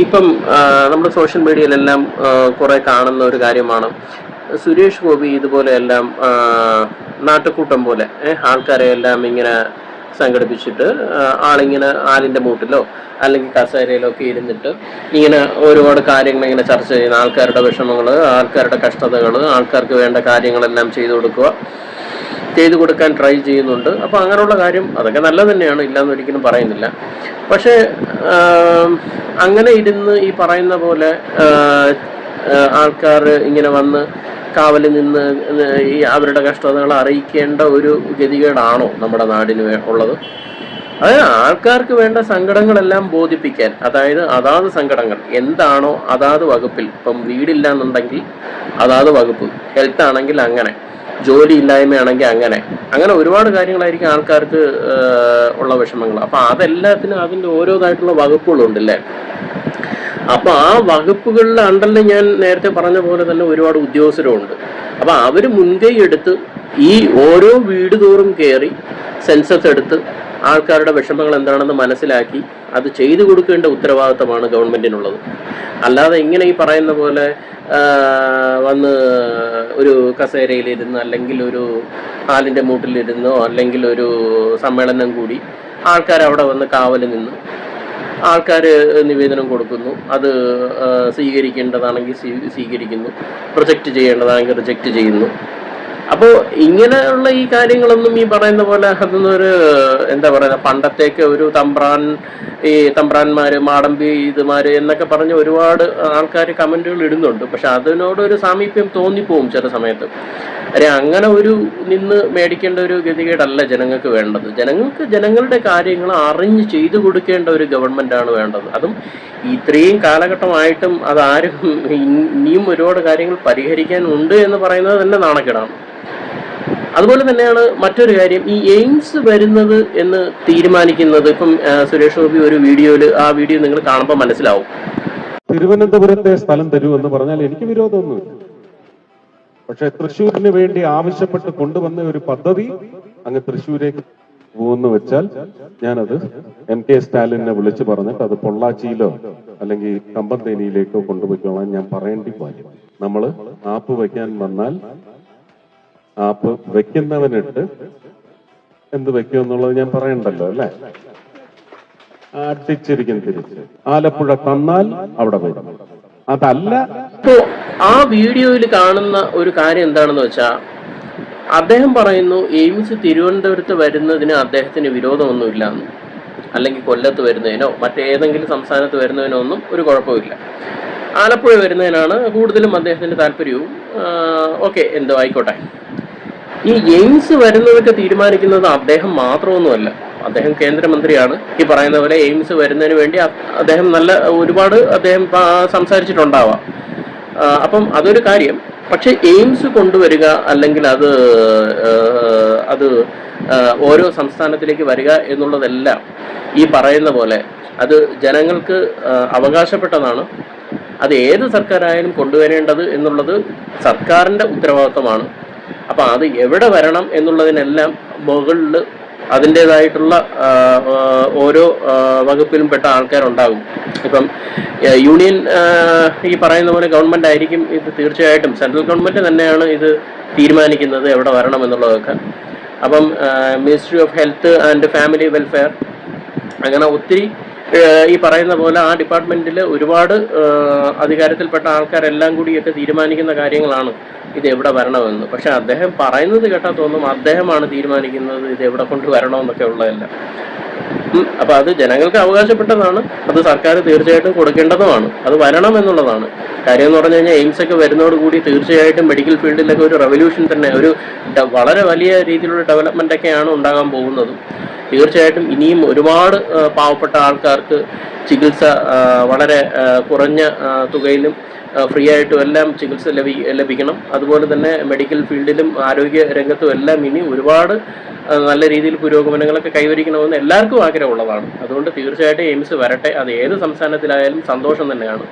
ഇപ്പം നമ്മുടെ സോഷ്യൽ മീഡിയയിലെല്ലാം കുറെ കാണുന്ന ഒരു കാര്യമാണ്. സുരേഷ് ഗോപി ഇതുപോലെയെല്ലാം നാട്ടുകൂട്ടം പോലെ ആൾക്കാരെ എല്ലാം ഇങ്ങനെ സംഘടിപ്പിച്ചിട്ട് ആളിങ്ങനെ ആലിന്റെ മൂട്ടിലോ അല്ലെങ്കിൽ കസേരയിലോ ഒക്കെ ഇരുന്നിട്ട് ഇങ്ങനെ ഒരുപാട് കാര്യങ്ങൾ ഇങ്ങനെ ചർച്ച ചെയ്യുന്ന ആൾക്കാരുടെ വിഷമങ്ങൾ ആൾക്കാരുടെ കഷ്ടതകൾ ആൾക്കാർക്ക് വേണ്ട കാര്യങ്ങളെല്ലാം ചെയ്തു കൊടുക്കുക. ചെയ്തു കൊടുക്കാൻ ട്രൈ ചെയ്യുന്നുണ്ട്. അപ്പോൾ അങ്ങനെയുള്ള കാര്യം അതൊക്കെ നല്ലത് തന്നെയാണ് ഇല്ലയെന്ന് ഒരിക്കലും പറയുന്നില്ല. പക്ഷേ അങ്ങനെ ഇരുന്ന് ഈ പറയുന്ന പോലെ ആൾക്കാർ ഇങ്ങനെ വന്ന് കാവലിൽ നിന്ന് ഈ അവരുടെ കഷ്ടതകൾ അറിയിക്കേണ്ട ഒരു ഗതികേടാണോ നമ്മുടെ നാടിന് ഉള്ളത്? അതായത് ആൾക്കാർക്ക് വേണ്ട സങ്കടങ്ങളെല്ലാം ബോധിപ്പിക്കാൻ അതായത് അതാത് സങ്കടങ്ങൾ എന്താണോ അതാത് വകുപ്പിൽ ഇപ്പം വീടില്ല എന്നുണ്ടെങ്കിൽ അതാത് വകുപ്പ് ഹെൽത്ത് ആണെങ്കിൽ അങ്ങനെ. ജോലി ഇല്ലായ്മയാണെങ്കിൽ അങ്ങനെ. അങ്ങനെ ഒരുപാട് കാര്യങ്ങളായിരിക്കും ആൾക്കാർക്ക് ഉള്ള വിഷമങ്ങൾ. അപ്പൊ അതെല്ലാത്തിനും അതിന്റെ ഓരോതായിട്ടുള്ള വകുപ്പുകളുണ്ടല്ലേ? അപ്പൊ ആ വകുപ്പുകളുടെ അണ്ടറിൽ ഞാൻ നേരത്തെ പറഞ്ഞ പോലെ തന്നെ ഒരുപാട് ഉദ്യോഗസ്ഥരുണ്ട്. അപ്പൊ അവർ മുൻകൈ എടുത്ത് ഈ ഓരോ വീട് തോറും കയറി സെൻസസ് എടുത്ത് ആൾക്കാരുടെ വിഷമങ്ങൾ എന്താണെന്ന് മനസ്സിലാക്കി അത് ചെയ്തു കൊടുക്കേണ്ട ഉത്തരവാദിത്തമാണ് ഗവൺമെന്റിനുള്ളത്. അല്ലാതെ ഇങ്ങനെ ഈ പറയുന്ന പോലെ വന്ന് ഒരു കസേരയിലിരുന്ന് അല്ലെങ്കിൽ ഒരു ആലിന്റെ മൂട്ടിലിരുന്നോ അല്ലെങ്കിൽ ഒരു സമ്മേളനം കൂടി ആൾക്കാർ അവിടെ വന്ന് കാവൽ നിന്ന്. ആൾക്കാർ നിവേദനം കൊടുക്കുന്നു. അത് സ്വീകരിക്കേണ്ടതാണെങ്കിൽ സ്വീകരിക്കുന്നു. പ്രൊജക്റ്റ് ചെയ്യേണ്ടതാണെങ്കിൽ റിജക്റ്റ് ചെയ്യുന്നു. അപ്പോൾ ഇങ്ങനെയുള്ള ഈ കാര്യങ്ങളൊന്നും ഈ പറയുന്ന പോലെ അതൊന്നും ഒരു എന്താ പറയുക പണ്ടത്തേക്ക് ഒരു തമ്പ്രാൻ ഈ തമ്പ്രാന്മാര് മാടമ്പി ഇതുമാര് എന്നൊക്കെ പറഞ്ഞ് ഒരുപാട് ആൾക്കാർ കമന്റുകൾ ഇടുന്നുണ്ട്. പക്ഷെ അതിനോട് ഒരു സാമീപ്യം തോന്നിപ്പോവും ചില സമയത്ത്. അരെ അങ്ങനെ ഒരു നിന്ന് മേടിക്കേണ്ട ഒരു ഗതികേടല്ല ജനങ്ങൾക്ക് വേണ്ടത്. ജനങ്ങൾക്ക് ജനങ്ങളുടെ കാര്യങ്ങൾ അറിഞ്ഞ് ചെയ്തു കൊടുക്കേണ്ട ഒരു ഗവൺമെന്റ് ആണ് വേണ്ടത്. അതും ഇത്രയും കാലഘട്ടമായിട്ടും അതാരും ഇനിയും ഒരുപാട് കാര്യങ്ങൾ പരിഹരിക്കാൻ ഉണ്ട് എന്ന് പറയുന്നത് തന്നെ നാണക്കേടാണ്. അതുപോലെ തന്നെയാണ് മറ്റൊരു കാര്യം. ഈ എയിംസ് വരുന്നത് എന്ന് തീരുമാനിക്കുന്നത് ഇപ്പം സുരേഷ് ഗോപി ഒരു വീഡിയോയിൽ ആ വീഡിയോ നിങ്ങൾ കാണുമ്പോൾ മനസ്സിലാവും. തിരുവനന്തപുരത്തെ സ്ഥലം തരൂ എന്ന് പറഞ്ഞാൽ എനിക്ക് വിരോധമൊന്നുമില്ല. പക്ഷെ തൃശ്ശൂരിന് വേണ്ടി ആവശ്യപ്പെട്ട് കൊണ്ടുവന്ന ഒരു പദ്ധതി അങ്ങ് തൃശ്ശൂരേക്ക് പോകുന്നു വെച്ചാൽ ഞാനത് എം കെ സ്റ്റാലിനെ വിളിച്ചു പറഞ്ഞിട്ട് അത് പൊള്ളാച്ചിയിലോ അല്ലെങ്കിൽ കമ്പന്തേനിയിലേക്കോ കൊണ്ടുപോയിക്കോളാൻ ഞാൻ പറയേണ്ടി വരും. നമ്മൾ ആപ്പ് വയ്ക്കാൻ വന്നാൽ ആപ്പ് വെക്കുന്നവനിട്ട് എന്ത് വെക്കും എന്നുള്ളത് ഞാൻ പറയണ്ടല്ലോ അല്ലേ? അടിച്ചിരിക്കും തിരിച്ച്. ആലപ്പുഴ തന്നാൽ അവിടെ വരും. അതല്ല ആ വീഡിയോയിൽ കാണുന്ന ഒരു കാര്യം എന്താണെന്ന് വെച്ചാൽ അദ്ദേഹം പറയുന്നു എയിംസ് തിരുവനന്തപുരത്ത് വരുന്നതിന് അദ്ദേഹത്തിന് വിരോധമൊന്നുമില്ല. എന്ന് അല്ലെങ്കിൽ കൊല്ലത്ത് വരുന്നതിനോ മറ്റേതെങ്കിലും സംസ്ഥാനത്ത് വരുന്നതിനോ ഒന്നും ഒരു കുഴപ്പമില്ല. ആലപ്പുഴ വരുന്നതിനാണ് കൂടുതലും അദ്ദേഹത്തിന്റെ താല്പര്യവും. ഓക്കെ എന്തോ ആയിക്കോട്ടെ. ഈ എയിംസ് വരുന്നതൊക്കെ തീരുമാനിക്കുന്നത് അദ്ദേഹം മാത്രമൊന്നുമല്ല. അദ്ദേഹം കേന്ദ്രമന്ത്രിയാണ്. ഈ പറയുന്ന പോലെ എയിംസ് വരുന്നതിന് വേണ്ടി അദ്ദേഹം നല്ല ഒരുപാട് അദ്ദേഹം സംസാരിച്ചിട്ടുണ്ടാവാം. അപ്പം അതൊരു കാര്യം. പക്ഷെ എയിംസ് കൊണ്ടുവരിക അല്ലെങ്കിൽ അത് അത് ഓരോ സംസ്ഥാനത്തിലേക്ക് വരിക എന്നുള്ളതെല്ലാം ഈ പറയുന്ന പോലെ അത് ജനങ്ങൾക്ക് അവകാശപ്പെട്ടതാണ്. അത് ഏത് സർക്കാരായാലും കൊണ്ടുവരേണ്ടത് എന്നുള്ളത് സർക്കാരിന്റെ ഉത്തരവാദിത്തമാണ് അപ്പം അത് എവിടെ വരണം എന്നുള്ളതിനെല്ലാം മുകളിൽ അതിന്റെതായിട്ടുള്ള ഓരോ വകുപ്പിലും പെട്ട ആൾക്കാരുണ്ടാകും. ഇപ്പം യൂണിയൻ ഈ പറയുന്ന പോലെ ഗവൺമെന്റ് ആയിരിക്കും ഇത് തീർച്ചയായിട്ടും. സെൻട്രൽ ഗവൺമെന്റ് തന്നെയാണ് ഇത് തീരുമാനിക്കുന്നത് എവിടെ വരണം എന്നുള്ളതൊക്കെ. അപ്പം ministry of health and family welfare അങ്ങനെ ഒത്തിരി ഈ പറയുന്ന പോലെ ആ ഡിപ്പാർട്ട്മെന്റിൽ ഒരുപാട് അധികാരത്തിൽപ്പെട്ട ആൾക്കാരെല്ലാം കൂടിയൊക്കെ തീരുമാനിക്കുന്ന കാര്യങ്ങളാണ് ഇത് എവിടെ വരണമെന്ന്. പക്ഷെ അദ്ദേഹം പറയുന്നത് കേട്ടാൽ തോന്നും അദ്ദേഹമാണ് തീരുമാനിക്കുന്നത് ഇത് എവിടെ കൊണ്ട് വരണമെന്നൊക്കെ ഉള്ളതല്ല. അപ്പൊ അത് ജനങ്ങൾക്ക് അവകാശപ്പെട്ടതാണ് അത് സർക്കാർ തീർച്ചയായിട്ടും കൊടുക്കേണ്ടതുമാണ് അത് വരണം എന്നുള്ളതാണ്. കാര്യം എന്ന് പറഞ്ഞു കഴിഞ്ഞാൽ എയിംസ് ഒക്കെ വരുന്നതോടുകൂടി തീർച്ചയായിട്ടും മെഡിക്കൽ ഫീൽഡിലൊക്കെ ഒരു റെവല്യൂഷൻ തന്നെ ഒരു വളരെ വലിയ രീതിയിലുള്ള ഡെവലപ്മെന്റ് ഒക്കെയാണ് ഉണ്ടാകാൻ പോകുന്നത്. തീർച്ചയായിട്ടും ഇനിയും ഒരുപാട് പാവപ്പെട്ട ആൾക്കാർക്ക് ചികിത്സ വളരെ കുറഞ്ഞ തുകയിലും ഫ്രീ ആയിട്ടും എല്ലാം ചികിത്സ ലഭി ലഭിക്കണം. അതുപോലെ തന്നെ മെഡിക്കൽ ഫീൽഡിലും ആരോഗ്യ രംഗത്തും എല്ലാം ഇനി ഒരുപാട് നല്ല രീതിയിൽ പുരോഗമനങ്ങളൊക്കെ കൈവരിക്കണമെന്ന് എല്ലാവർക്കും ആഗ്രഹമുള്ളതാണ്. അതുകൊണ്ട് തീർച്ചയായിട്ടും എയിംസ് വരട്ടെ. അത് ഏത് സംസ്ഥാനത്തിലായാലും സന്തോഷം തന്നെയാണ്.